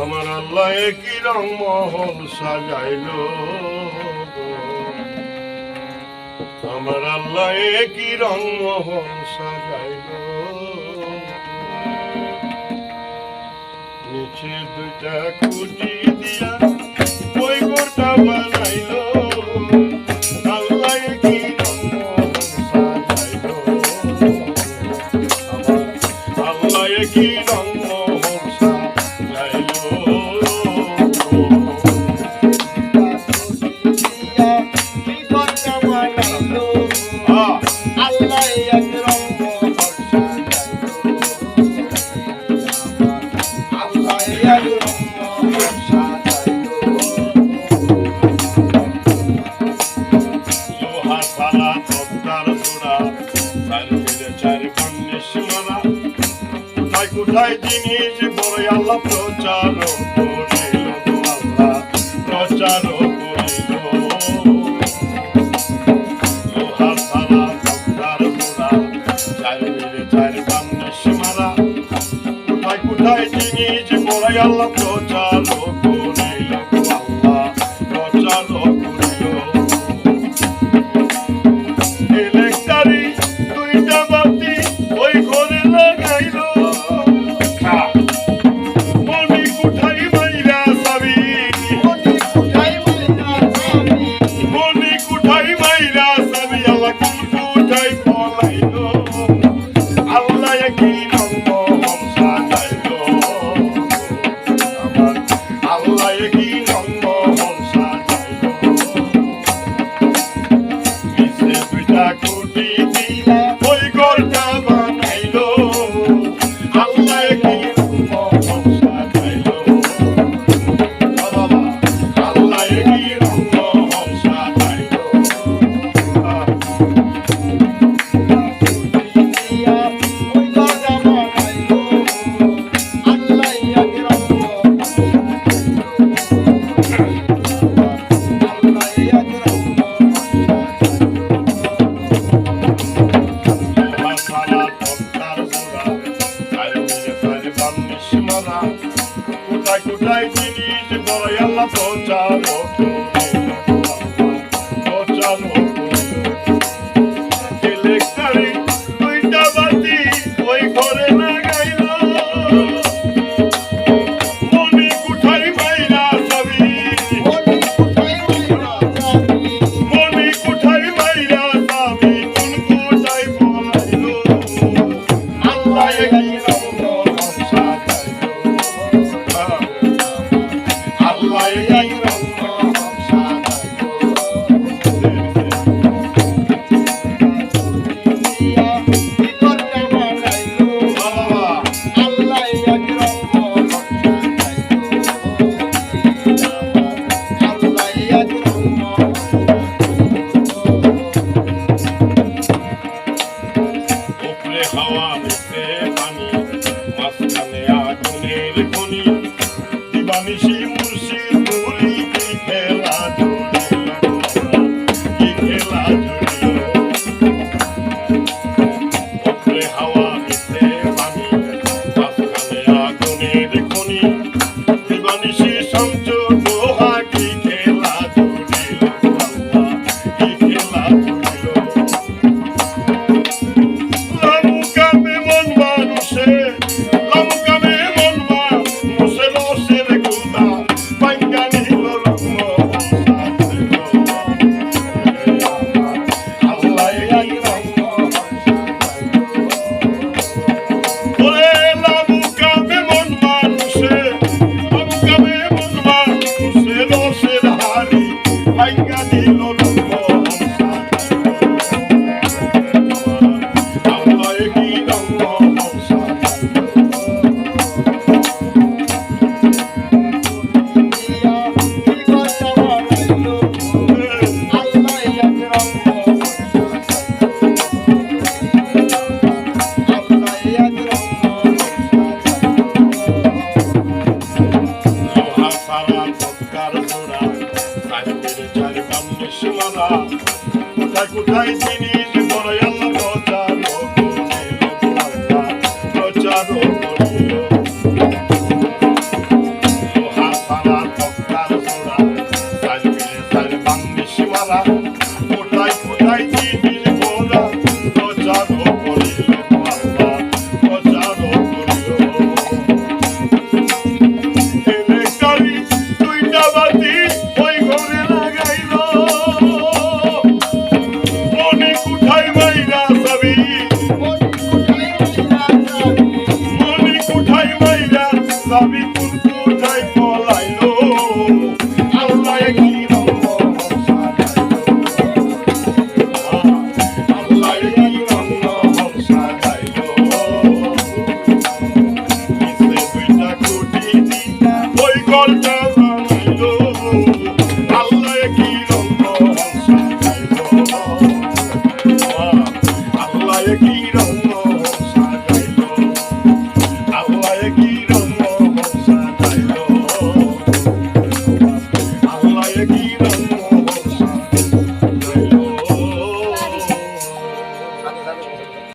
আমার আল্লাহ কি রং মহল সাজাইল আমার আল্লাহ কি রং মহল সাজাইল নিচে দুইটা কুটি দিয়া ওই গোটা বানাইল প্রচার পুণ্যেশ মারা কোথায় কোথায় জিনিস বড় আল্লাহ প্রচার করিল আল্লাহ, প্রচার কোথায় জিনিস বড় আল্লাহ প্রচার করিল আল্লাহ, প্রচার Hallelujah. like we need the boy, I'm Like one Jai Jai Jai Jai Jai Jai Jai Jai Jai Jai Jai Jai